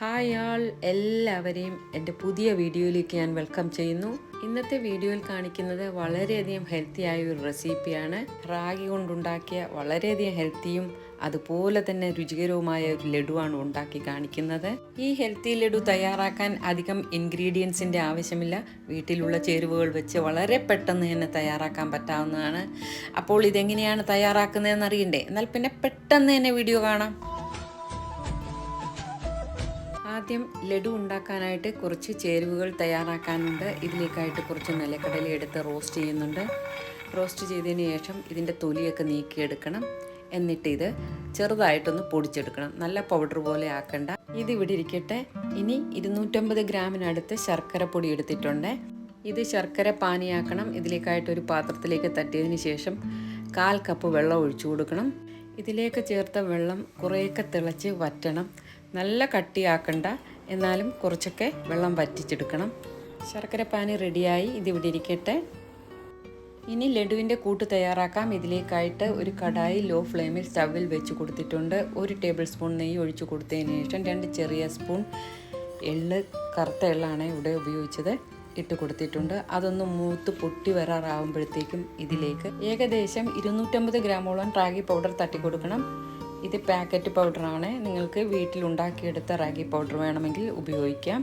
Hi ആൾ എല്ലാവരെയും എന്റെ പുതിയ വീഡിയോയിലേക്ക് ഞാൻ വെൽക്കം ചെയ്യുന്നു. ഇന്നത്തെ വീഡിയോയിൽ കാണിക്കുന്നത് വളരെയധികം ആയ ഒരു റെസിപ്പിയാണ്. റാഗി കൊണ്ടുണ്ടാക്കിയ വളരെയധികം ഹെൽത്തിയും അതുപോലെ തന്നെ രുചികരവുമായ ഒരു ലഡുവാണ് ഉണ്ടാക്കി കാണിക്കുന്നത്. ഈ ഹെൽത്തി ലഡു തയ്യാറാക്കാൻ അധികം ഇൻഗ്രീഡിയൻസിന്റെ ആവശ്യമില്ല. വീട്ടിലുള്ള ചേരുവകൾ വെച്ച് വളരെ പെട്ടെന്ന് തന്നെ തയ്യാറാക്കാൻ പറ്റാവുന്നതാണ്. അപ്പോൾ ഇതെങ്ങനെയാണ് തയ്യാറാക്കുന്നതെന്ന് അറിയണ്ടേ? എന്നാൽ പിന്നെ പെട്ടെന്ന് തന്നെ വീഡിയോ കാണാം. ആദ്യം ലഡു ഉണ്ടാക്കാനായിട്ട് കുറച്ച് ചേരുവകൾ തയ്യാറാക്കാനുണ്ട്. ഇതിലേക്കായിട്ട് കുറച്ച് നിലക്കടല എടുത്ത് റോസ്റ്റ് ചെയ്യുന്നുണ്ട്. റോസ്റ്റ് ചെയ്തതിന് ശേഷം ഇതിന്റെ തൊലിയൊക്കെ നീക്കിയെടുക്കണം. എന്നിട്ട് ഇത് ചെറുതായിട്ടൊന്ന് പൊടിച്ചെടുക്കണം. നല്ല പൗഡർ പോലെ ആക്കണ്ട. ഇത് ഇവിടെ ഇരിക്കട്ടെ. ഇനി ഇരുന്നൂറ്റമ്പത് ഗ്രാമിനടുത്ത് ശർക്കര പൊടി എടുത്തിട്ടുണ്ട്. ഇത് ശർക്കര പാനിയാക്കണം. ഇതിലേക്കായിട്ട് ഒരു പാത്രത്തിലേക്ക് തട്ടിയതിന് ശേഷം കാൽ കപ്പ് വെള്ളം ഒഴിച്ചു കൊടുക്കണം. ഇതിലേക്ക് ചേർത്ത വെള്ളം കുറേയൊക്കെ തിളച്ച് വറ്റണം. നല്ല കട്ടിയാക്കണ്ട. എന്നാലും കുറച്ചൊക്കെ വെള്ളം വറ്റിച്ചെടുക്കണം. ശർക്കര പാനി റെഡിയായി. ഇതിവിടെ ഇരിക്കട്ടെ. ഇനി ലഡുവിന്റെ കൂട്ട് തയ്യാറാക്കാം. ഇതിലേക്കായിട്ട് ഒരു കടായി ലോ ഫ്ലെയിമിൽ സ്റ്റവിൽ വെച്ച് കൊടുത്തിട്ടുണ്ട്. ഒരു ടേബിൾ സ്പൂൺ നെയ്യ് ഒഴിച്ചു കൊടുത്തതിന് ശേഷം രണ്ട് ചെറിയ സ്പൂൺ എള്ള് കറുത്ത എള്ളാണ് ഇവിടെ ഉപയോഗിച്ചത് ഇട്ട് കൊടുത്തിട്ടുണ്ട്. അതൊന്ന് മൂത്ത് പൊട്ടി വരാറാവുമ്പോഴത്തേക്കും ഇതിലേക്ക് ഏകദേശം ഇരുന്നൂറ്റമ്പത് ഗ്രാമോളം റാഗി പൗഡർ തട്ടി കൊടുക്കണം ഇത് പാക്കറ്റ് പൗഡറാണ്. നിങ്ങൾക്ക് വീട്ടിൽ ഉണ്ടാക്കിയെടുത്ത റാഗി പൗഡർ വേണമെങ്കിൽ ഉപയോഗിക്കാം.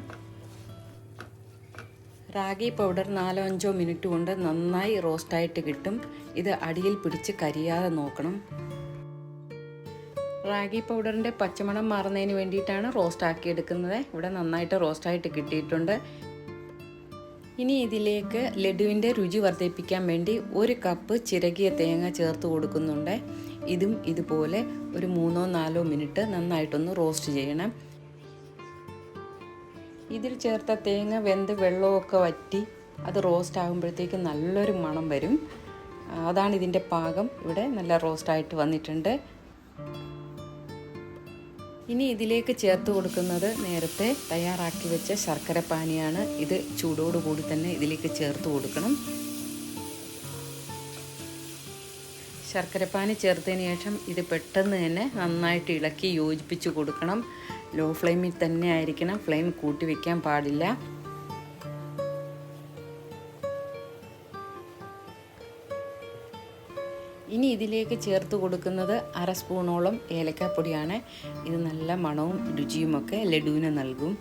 റാഗി പൗഡർ നാലോ അഞ്ചോ മിനിറ്റ് കൊണ്ട് നന്നായി റോസ്റ്റായിട്ട് കിട്ടും. ഇത് അടിയിൽ പിടിച്ച് കരിയാതെ നോക്കണം. റാഗി പൗഡറിന്റെ പച്ചമണം മാറുന്നതിന് വേണ്ടിയിട്ടാണ് റോസ്റ്റ് ആക്കി എടുക്കുന്നത്. ഇവിടെ നന്നായിട്ട് റോസ്റ്റായിട്ട് കിട്ടിയിട്ടുണ്ട്. ഇനി ഇതിലേക്ക് ലഡുവിന്റെ രുചി വർദ്ധിപ്പിക്കാൻ വേണ്ടി ഒരു കപ്പ് ചിരകിയ തേങ്ങ ചേർത്ത് കൊടുക്കുന്നുണ്ട്. ഇതും ഇതുപോലെ ഒരു മൂന്നോ നാലോ മിനിറ്റ് നന്നായിട്ടൊന്ന് റോസ്റ്റ് ചെയ്യണം. ഇതിൽ ചേർത്ത തേങ്ങ വെന്ത് വെള്ളമൊക്കെ വറ്റി അത് റോസ്റ്റ് ആകുമ്പോഴത്തേക്ക് നല്ലൊരു മണം വരും. അതാണ് ഇതിന്റെ പാകം. ഇവിടെ നല്ല റോസ്റ്റായിട്ട് വന്നിട്ടുണ്ട്. ഇനി ഇതിലേക്ക് ചേർത്ത് കൊടുക്കുന്നത് നേരത്തെ തയ്യാറാക്കി വെച്ച ശർക്കര പാനിയാണ്. ഇത് ചൂടോടുകൂടി തന്നെ ഇതിലേക്ക് ചേർത്ത് കൊടുക്കണം. ശർക്കരപ്പാനി ചേർത്തതിന് ശേഷം ഇത് പെട്ടെന്ന് തന്നെ നന്നായിട്ട് ഇളക്കി യോജിപ്പിച്ച് കൊടുക്കണം. ലോ ഫ്ലെയിമിൽ തന്നെ ആയിരിക്കണം. ഫ്ലെയിം കൂട്ടി വയ്ക്കാൻ പാടില്ല. ഇനി ഇതിലേക്ക് ചേർത്ത് കൊടുക്കുന്നത് അര സ്പൂണോളം ഏലക്കാപ്പൊടിയാണ്. ഇത് നല്ല മണവും രുചിയുമൊക്കെ ലഡുവിന് നൽകും.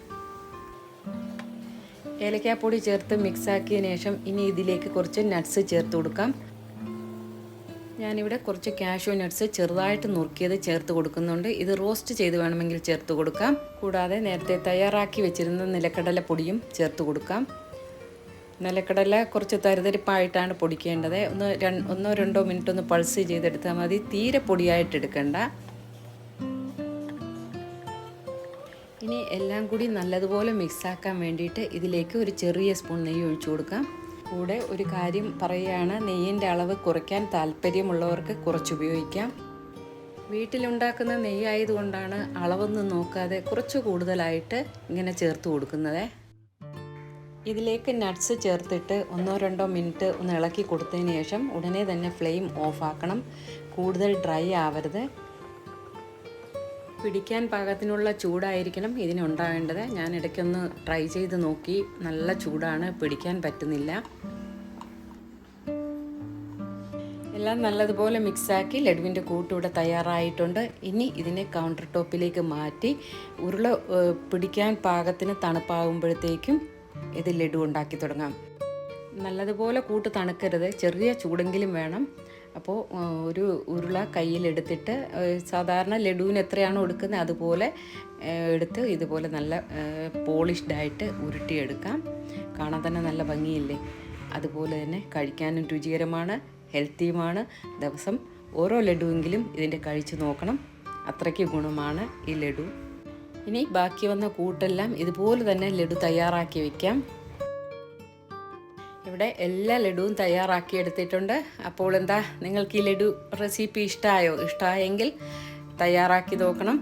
ഏലക്കാപ്പൊടി ചേർത്ത് മിക്സ് ആക്കിയതിന് ശേഷം ഇനി ഇതിലേക്ക് കുറച്ച് നട്ട്സ് ചേർത്ത് കൊടുക്കാം. ഞാനിവിടെ കുറച്ച് കാഷ്യൂ നട്ട്സ് ചെറുതായിട്ട് നുറുക്കിയത് ചേർത്ത് കൊടുക്കുന്നുണ്ട്. ഇത് റോസ്റ്റ് ചെയ്ത് വേണമെങ്കിൽ ചേർത്ത് കൊടുക്കാം. കൂടാതെ നേരത്തെ തയ്യാറാക്കി വെച്ചിരുന്ന നിലക്കടല പൊടിയും ചേർത്ത് കൊടുക്കാം. നിലക്കടല കുറച്ച് തരിതരിപ്പായിട്ടാണ് പൊടിക്കേണ്ടത്. ഒന്ന് ഒന്നോ രണ്ടോ മിനിറ്റ് ഒന്ന് പൾസ് ചെയ്തെടുത്താൽ മതി. തീരെ പൊടിയായിട്ട് എടുക്കണ്ട. ഇനി എല്ലാം കൂടി നല്ലതുപോലെ മിക്സാക്കാൻ വേണ്ടിയിട്ട് ഇതിലേക്ക് ഒരു ചെറിയ സ്പൂൺ നെയ്യ് ഒഴിച്ചു കൊടുക്കാം. കൂടെ ഒരു കാര്യം പറയുകയാണ്. നെയ്യിന്റെ അളവ് കുറയ്ക്കാൻ താല്പര്യമുള്ളവർക്ക് കുറച്ചുപയോഗിക്കാം. വീട്ടിലുണ്ടാക്കുന്ന നെയ്യായതുകൊണ്ടാണ് അളവൊന്നും നോക്കാതെ കുറച്ച് കൂടുതലായിട്ട് ഇങ്ങനെ ചേർത്ത് കൊടുക്കുന്നത്. ഇതിലേക്ക് നട്ട്സ് ചേർത്തിട്ട് ഒന്നോ രണ്ടോ മിനിറ്റ് ഒന്ന് ഇളക്കി കൊടുത്തതിന് ശേഷം ഉടനെ തന്നെ ഫ്ലെയിം ഓഫാക്കണം കൂടുതൽ ഡ്രൈ ആവരുത്. പിടിക്കാൻ പാകത്തിനുള്ള ചൂടായിരിക്കണം ഇതിനുണ്ടാകേണ്ടത്. ഞാൻ ഇടയ്ക്കൊന്ന് ട്രൈ ചെയ്ത് നോക്കി. നല്ല ചൂടാണ് പിടിക്കാൻ പറ്റുന്നില്ല. എല്ലാം നല്ലതുപോലെ മിക്സാക്കി ലഡുവിന്റെ കൂട്ടിവിടെ തയ്യാറായിട്ടുണ്ട്. ഇനി ഇതിനെ കൗണ്ടർ ടോപ്പിലേക്ക് മാറ്റി ഉരുള പിടിക്കാൻ പാകത്തിന് തണുപ്പാകുമ്പോഴത്തേക്കും ഇത് ലഡു ഉണ്ടാക്കി തുടങ്ങാം. നല്ലതുപോലെ കൂട്ട് തണുക്കരുത്. ചെറിയ ചൂടെങ്കിലും വേണം. അപ്പോൾ ഒരു ഉരുള കയ്യിലെടുത്തിട്ട് സാധാരണ ലഡുവിന് എത്രയാണോ എടുക്കുന്നത് അതുപോലെ എടുത്ത് ഇതുപോലെ നല്ല പോളിഷ്ഡായിട്ട് ഉരുട്ടിയെടുക്കാം. കാണാൻ തന്നെ നല്ല ഭംഗിയില്ലേ? അതുപോലെ തന്നെ കഴിക്കാനും രുചികരമാണ് ഹെൽത്തിയുമാണ്. ദിവസം ഓരോ ലഡുവെങ്കിലും ഇതിന്റെ കഴിച്ച് നോക്കണം. അത്രയ്ക്ക് ഗുണമാണ് ഈ ലഡു. ഇനി ബാക്കി വന്ന കൂട്ടെല്ലാം ഇതുപോലെ തന്നെ ലഡു തയ്യാറാക്കി വയ്ക്കാം ഇവിടെ എല്ലാ ലഡുവും തയ്യാറാക്കി എടുത്തിട്ടുണ്ട് അപ്പോൾ എന്താ നിങ്ങൾക്ക് ഈ ലഡു റെസിപ്പി ഇഷ്ടമായോ ഇഷ്ടമായെങ്കിൽ തയ്യാറാക്കി നോക്കണം.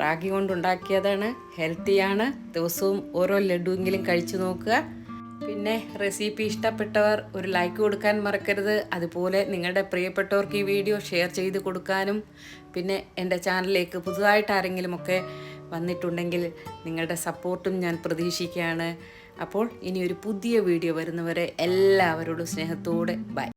റാഗി കൊണ്ടുണ്ടാക്കിയതാണ് ഹെൽത്തിയാണ് ദിവസവും ഓരോ ലഡുവെങ്കിലും കഴിച്ചു നോക്കുക. പിന്നെ റെസിപ്പി ഇഷ്ടപ്പെട്ടവർ ഒരു ലൈക്ക് കൊടുക്കാൻ മറക്കരുത്. അതുപോലെ നിങ്ങളുടെ പ്രിയപ്പെട്ടവർക്ക് ഈ വീഡിയോ ഷെയർ ചെയ്ത് കൊടുക്കാനും. പിന്നെ എന്റെ ചാനലിലേക്ക് പുതുതായിട്ട് ആരെങ്കിലുമൊക്കെ വന്നിട്ടുണ്ടെങ്കിൽ നിങ്ങളുടെ സപ്പോർട്ടും ഞാൻ പ്രതീക്ഷിക്കുകയാണ്. അപ്പോൾ ഇനി ഒരു പുതിയ വീഡിയോ വരുന്നവരെ എല്ലാവരോടും സ്നേഹത്തോടെ ബൈ.